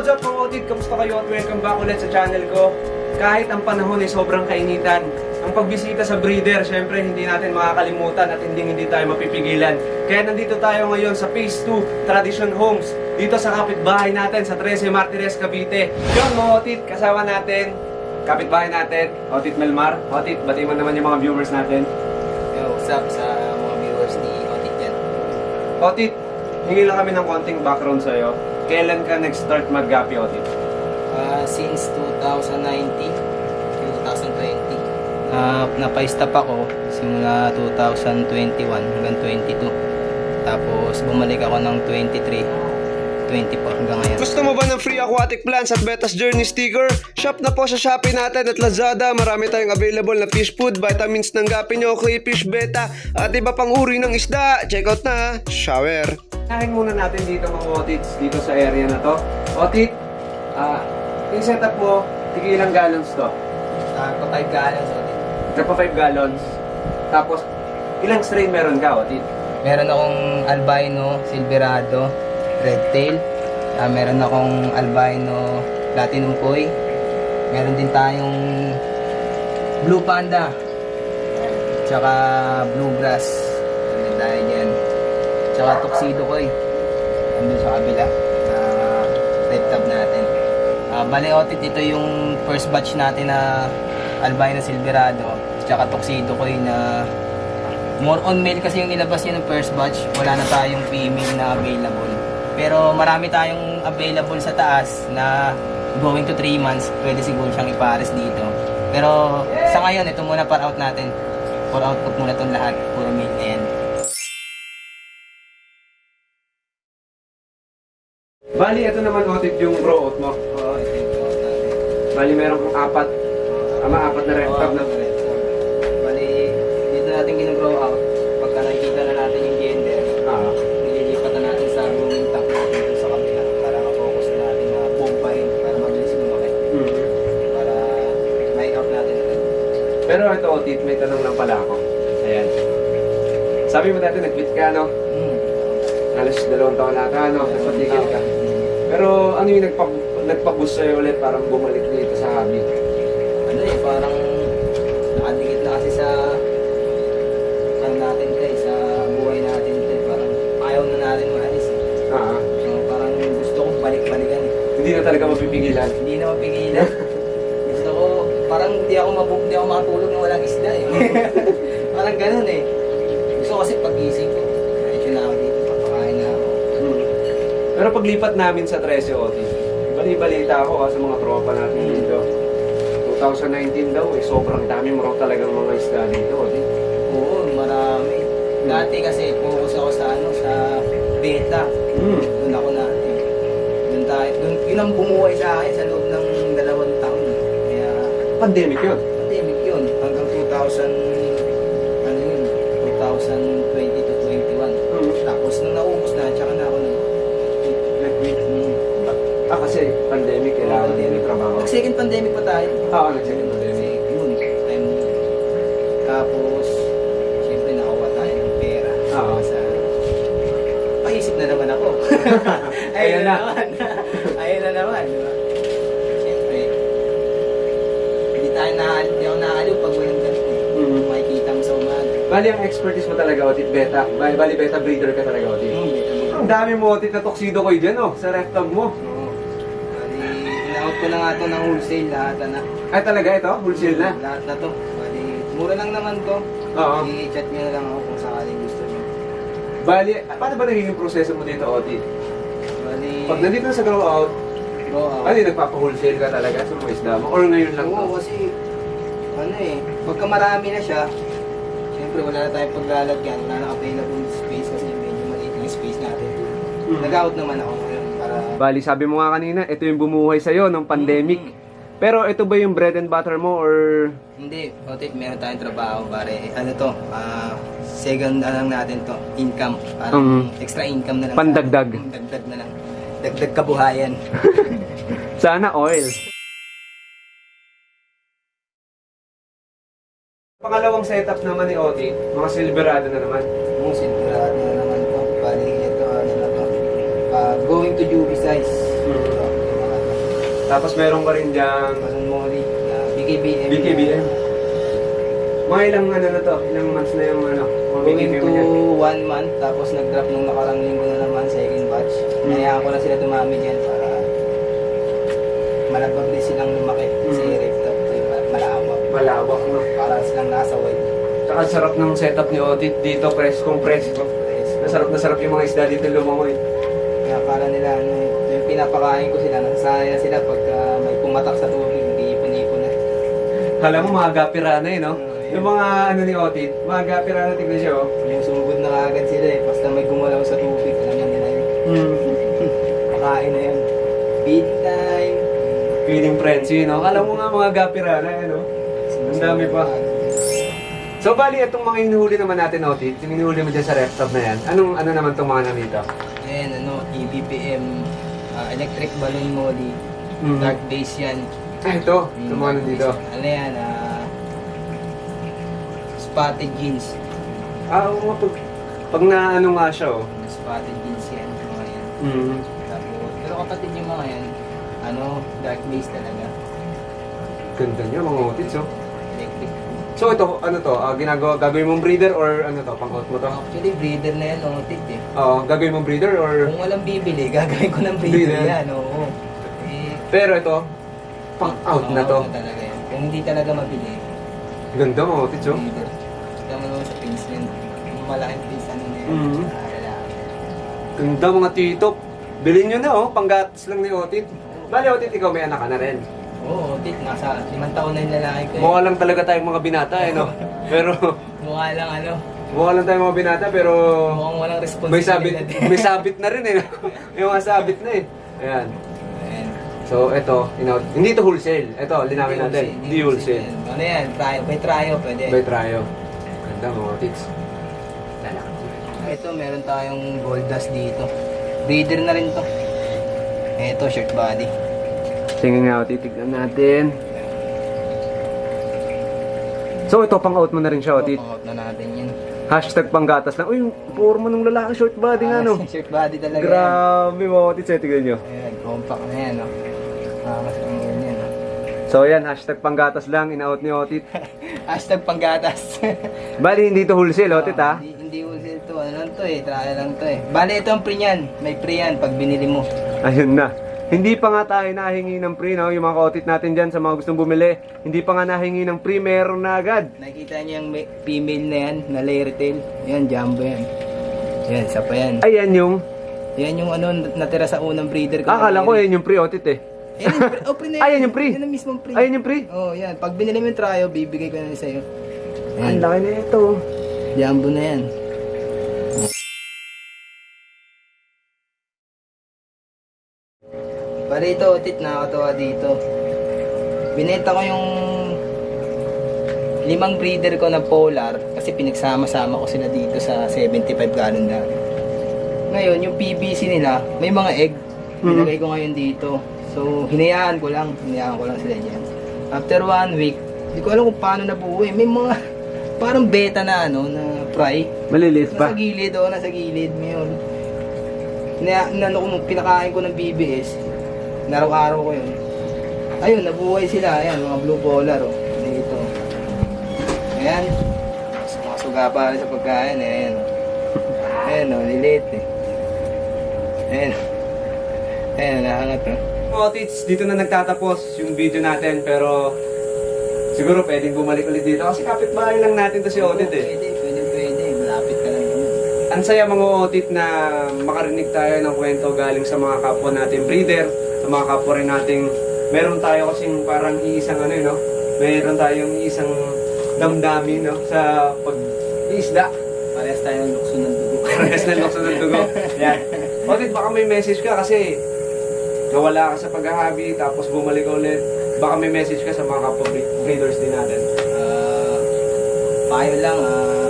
what's up mga otid? Kamusta kayo at welcome back ulit sa channel ko. Kahit ang panahon ay sobrang kainitan, ang pagbisita sa breeder, syempre hindi natin makakalimutan at hindi hindi tayo mapipigilan. Kaya nandito tayo ngayon sa Phase 2 Tradition Homes, dito sa kapitbahay natin sa 13 Martires, Cavite. Yung mga otid, kasama natin, kapitbahay natin, Otit Melmar. Otit, bati mo naman yung mga viewers natin. Yo, what's up sa mga viewers ni Otik yan? Otit, hingi lang kami ng konting background sa'yo. Kailan ka nag-start mag-gapi, Otit? Ah, since 2019, 2020, na napa-stop ako simula 2021 hanggang 22. Tapos bumalik ako ng 23, 24 hanggang ngayon. Gusto mo ba ng free aquatic plants at Betas Journey sticker? Shop na po sa Shopee natin at Lazada. Marami tayong available na fish food, vitamins ng gapi nyo, crayfish, beta, at iba pang uri ng isda. Check out na! Shower! Kain muna natin dito mga otits dito sa area na to. Otit, ah, yung setup mo, tigilang gallons to. Uh, pa 5 gallons, Otik. Nagpa 5 gallons. Tapos, ilang strain meron ka, Otit? Meron akong albino, silverado, red tail. Ah, meron akong albino, platinum koi. Meron din tayong blue panda. Tsaka bluegrass. Meron tayo dyan. Tsaka tuxedo koi. Andun sa kabila. Na red tab natin. Ah, bale, otit, ito yung first batch natin na albino silverado. Tsaka tuxedo koi na more on male kasi yung nilabas niya ng first batch, wala na tayong female na available. Pero marami tayong available sa taas na going to 3 months, pwede siguro siyang ipares dito. Pero sa ngayon, ito muna para out natin. For out ko muna itong lahat, puro na yan. Bali, ito naman, Otit, yung grow out mo. Oo, ito yung out natin. Bali, meron kong apat. Tama, apat na red tab na. Sabi mo dati, nag-quit ka, no? Mm. Alas dalawang taon na ka, no? Nagpatigil ka. Pero ano yung nagpa nagpa-boost sa'yo ulit parang bumalik dito sa hobby? Ano eh, parang nakadikit na kasi sa ano natin kay sa buhay natin kay parang ayaw na natin maalis eh. Ah, So, parang gusto kong balik-balikan eh. hindi na talaga mapipigilan. Hindi na mapigilan. gusto ko, parang hindi ako mabuk, hindi ako makatulog na walang isda eh. parang ganun eh. Kasi pagising ko, medyo na ako dito, papakain na ako. Hmm. Pero paglipat namin sa 13 Oti, bali-balita ako ha, sa mga tropa natin Hmm. dito. 2019 daw, eh, sobrang dami mo raw talagang mga isda dito, Oti. Oo, marami. Dati kasi focus ako sa ano, sa beta. Hmm. Doon ako na eh. Doon tayo, doon, yun ang bumuhay sa akin sa loob ng dalawang taon. Kaya, Pandemic yun. pandemic yun. Hanggang 2000, ano yun, 2020 to 21. Hmm. Tapos nung naubos na, tsaka na ako nag Nag-quit. mm, Ah, kasi pandemic, kailangan din yung trabaho. Nag-second pandemic pa tayo. Ah, nag-second pandemic. Kasi yun, time yun. Tapos, siyempre nakakuha tayo ng pera. Oo. Sa, paisip na naman ako. Ayan na. naman. Ayun na naman. di ba? Siyempre, hindi tayo na, hindi ako nakaliw pag walang ganun. eh. Hmm. Makikita mo sa umaga. Bali, ang expertise mo talaga, Otit, beta. Bali, bali beta breeder ka talaga, Otit. Hmm, beta. Ang dami mo, Otit, na tuxedo ko dyan, oh, sa ref tab mo. Oo. Bali, in-out ko na nga ito ng wholesale lahat na. Ay, talaga ito? Wholesale na? Lahat na to. Bali, mura lang naman to. Oo. I-chat nyo na lang ako kung sakaling gusto nyo. Bali, paano ba nagiging proseso mo dito, Otit? Bali, Pag nandito na sa grow out, go out. ano nagpapa-wholesale ka talaga sa mga isda mo? Or ngayon lang Oo, to? kasi, ano eh, pagka marami na siya, siyempre wala na tayong paglalagyan, wala na available space kasi medyo maliit yung space natin. Mhm. Nag-out naman ako ngayon para, Bali, sabi mo nga kanina, ito yung bumuhay sa'yo ng pandemic. Pero ito ba yung bread and butter mo or... hindi, otit, meron tayong trabaho, pare, ano to, ah, second ano lang natin to, income, parang Mhm. extra income na lang. Pandagdag. sa atin. Dagdag na lang. Dagdag kabuhayan. Sana oil. Pangalawang setup naman ni Oti, mga silverado na naman. Yung sinturado na naman to, bali ito, ano na to, ah, going to juvie size. Ito, yung mga Tapos meron ka rin dyan Balon Molly, uh, BKBM. BKBM. Mga ilang ano na to? Ilang months na yung ano? Mga Going BKBM to one month, tapos nag-drop nung nakarang linggo na naman, second batch. Hinayaan ko na sila dumami dyan para malabag din silang lumaki. Kasi malawak. No? Para silang nasa wide. Tsaka sarap ng setup ni Otit dito, press compress ko. Nasarap na sarap yung mga isda dito lumangoy. Kaya akala nila, ano, eh, yung pinapakain ko sila, nasasaya sila pagka may pumatak sa tubig, hindi ipon-ipon na. Hala mo mga gapirana eh, no? Mm, Yung mga ano ni Otit, mga gapirana tignan siya oh. Yung sumugod na agad sila eh, basta may gumalaw sa tubig, alam na nila yun. Hmm. Pakain na yun. Feed time. Feeling frenzy, no? Kala mo nga mga gapirana eh, no? Ang dami pa. So bali, itong mga inuhuli naman natin, Otit, yung inuhuli mo dyan sa ref top na yan, anong ano naman itong mga nandito? Ayan, ano, EBPM, ah, electric balloon molly, Mm. dark base yan. Ah, ito, itong mga nandito. Ano yan, ah, spotted jeans. Ah, oo nga, pag, pag na ano nga siya, oh. Spotted jeans yan, mga yan. Mm. Tapos, pero kapatid yung mga yan, ano, dark base talaga. Ganda niya, mga Otits, oh. So ito, ano to, ah, ginagawa, gagawin mong breeder or ano to, pang out mo to? Actually, breeder na yan, otit eh. Oo, gagawin mong breeder or... Kung walang bibili, gagawin ko ng breeder Breeder. yan, oo. Eh, Pero ito, pang out na to. Oo, talaga yan. Kung hindi talaga mabili, Ganda mga Otits, oh. breeder. Kita mo naman sa pins yun. Yung malaking pins, ano na yun. Mhm. Ah, lalaki. Ganda mga titop. Bilhin nyo na, oh, panggatas lang ni Otit. Bali, Otit, ikaw may anak ka na rin. Oo, tit, nasa limang taon na yung lalaki ko. eh. Mukha lang talaga tayong mga binata, eh, no? Pero, Mukha lang ano, mukha lang tayong mga binata, pero... mukhang walang May sabit, responsibility. may sabit na rin, eh. no? May mga sabit na, eh. Ayan. Ayan. So, ito, ino, hindi to wholesale. Ito, linawin natin. Hindi wholesale. Ano yan, try, may tryo pwede. By tryo. Ganda mga tits. Lalaki. Ito, meron tayong gold dust dito. Breeder na rin to. Ito, shirt body. Tingnan nga, titignan natin. So, ito pang out mo na rin siya, Otit. Pang-out na natin yun. Hashtag panggatas lang. Uy, yung forma ng lalaki short body nga, no? Ah, shirt body talaga yan. Grabe mga Otit. So, tignan nyo. Ayan, compact na yan, no? Angas ang ganyan, no? So, yan, hashtag panggatas lang, in-out ni Otit. Hashtag panggatas. Bali, hindi to wholesale, Otit, Ah, ha? Hindi, hindi wholesale to. Ano lang to eh, trial lang to eh. Bale, ito ang pre niyan. May pre yan pag binili mo. Ayun na. Hindi pa nga tayo nahingi ng free, no? Yung mga ka-Otit natin dyan sa mga gustong bumili. Hindi pa nga nahingi ng free, meron na agad. Nakikita niyo yung female na yan, na layer tail. Yan, jumbo yan. Yan, isa pa yan. Ayan yung... Yan yung ano, natira sa unang breeder ko. Akala ko yan yung free, Otit, eh. Yan yung pre. Oh, pre na yan. Ayan yung pre. Yan ang mismong pre. Ayan yung free. Oh, yan. Pag binili mo yung tryo, bibigay ko na sa'yo. Ang Yan. laki na ito. Jumbo na yan. Pare ito, tit, nakakatawa dito. Binenta ko yung limang breeder ko na polar kasi pinagsama-sama ko sila dito sa 75 gallon na. Ngayon, yung PVC nila, may mga egg. Nilagay ko ngayon dito. So, hinayaan ko lang. Hinayaan ko lang sila dyan. After one week, hindi ko alam kung paano nabuo eh. May mga parang beta na ano, na fry. Maliliit pa. Nasa gilid, oh, nasa gilid. Ngayon, na, na, ano, pinakain ko ng BBS, naraw-araw ko yun. Ayun, nabuhay sila. Ayan, mga blue collar, oh. Dito. Ayan. Mga suga pa rin sa pagkain, eh. Ayan, oh. Ayan, oh, lilit, eh. Ayan. Ayan, nahangat, oh. Tits, dito na nagtatapos yung video natin pero siguro pwedeng bumalik ulit dito kasi kapitbahay lang natin to si Otit eh. Pwede, pwede, pwede. Malapit ka lang naman. Ang saya mga Otit na makarinig tayo ng kwento galing sa mga kapwa natin breeder, sa mga kapwa rin nating meron tayo kasing parang iisang ano eh, no? Meron tayong isang damdamin no sa pag-iisda. Parehas tayo ng lukso ng dugo. Parehas na lukso ng dugo. Yan. Otit, baka may message ka kasi nawala ka sa paghahabi tapos bumalik ka ulit. Baka may message ka sa mga kapwa bre- breeders din natin. Ah, payo lang, ah,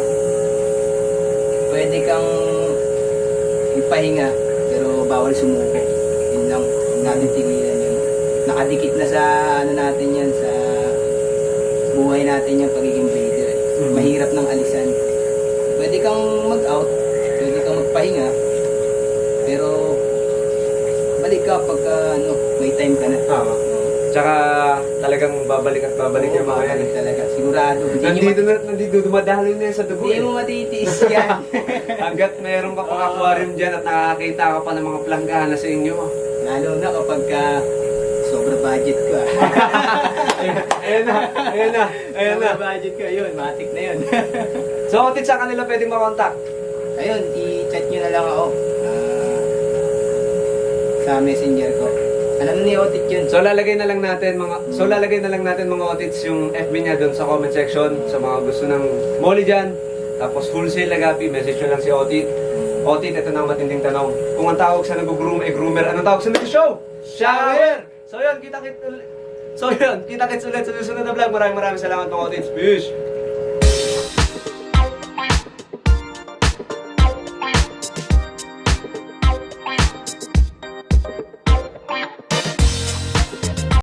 pwede kang ipahinga, pero bawal sumuko. Yun lang, huwag natin tigilan yun. Nakadikit na sa, ano natin yan, sa buhay natin yung pagiging breeder. eh. Mhm. Mahirap ng alisan. Pwede kang mag-out, pwede kang magpahinga, pero balik ka pagka ano, may time ka na. Tama. Oo. Tsaka talagang babalik at babalik yung mga yan. Babalik talaga. Sigurado. Hindi nyo Nandito na, nandito dumadalo na yan sa dugo. Hindi eh. mo matitiis yan. Hanggat meron ka pang aquarium dyan at nakakita ka pa ng mga planggana sa inyo. Lalo na kapag ka sobra budget ko. ah. ayan na, ayan na, ayan na. Sobra budget ko, yun. Matik na yun. So, Otit, sa kanila pwedeng makontak? Ayun, i-chat nyo na lang ako. ah, sa messenger ko. Alam ni Otit yun. So, lalagay na lang natin mga So, lalagay na lang natin mga Otits yung FB niya doon sa comment section sa mga gusto ng molly dyan. Tapos, full sale agapi, message nyo lang si Otit. Otit, ito na ang matinding tanong. Kung ang tawag sa nag-groom ay groomer, anong tawag sa show? Shower! So, yun, kita-kit So, yun, kita-kits ulit sa susunod na vlog. Maraming maraming salamat mga Otits. Peace!